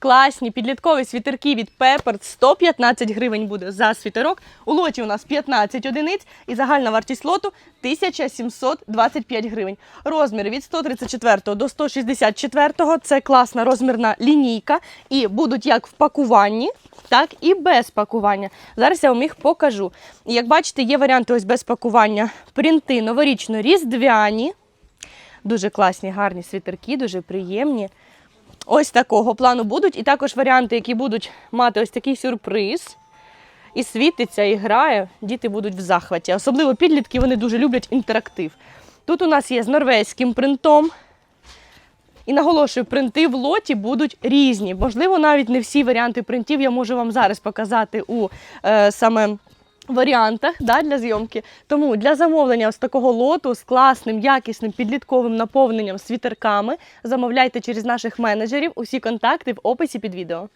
класні підліткові світерки від Pepper 115 гривень буде за світерок. У лоті у нас 15 одиниць і загальна вартість лоту 1725 гривень. Розміри від 134 до 164 це класна розмірна лінійка. І будуть як в пакуванні, так і без пакування. Зараз я вам їх покажу. Як бачите, є варіанти ось без пакування. Принти новорічно-різдвяні. Дуже класні, гарні світерки, дуже приємні. Ось такого плану будуть. І також варіанти, які будуть мати ось такий сюрприз. І світиться, і грає. Діти будуть в захваті. Особливо підлітки вони дуже люблять інтерактив. Тут у нас є з норвезьким принтом. І наголошую, принти в лоті будуть різні. Можливо, навіть не всі варіанти принтів я можу вам зараз показати у е, саме варіантах да, для зйомки. Тому для замовлення з такого лоту з класним, якісним підлітковим наповненням світерками замовляйте через наших менеджерів. Усі контакти в описі під відео.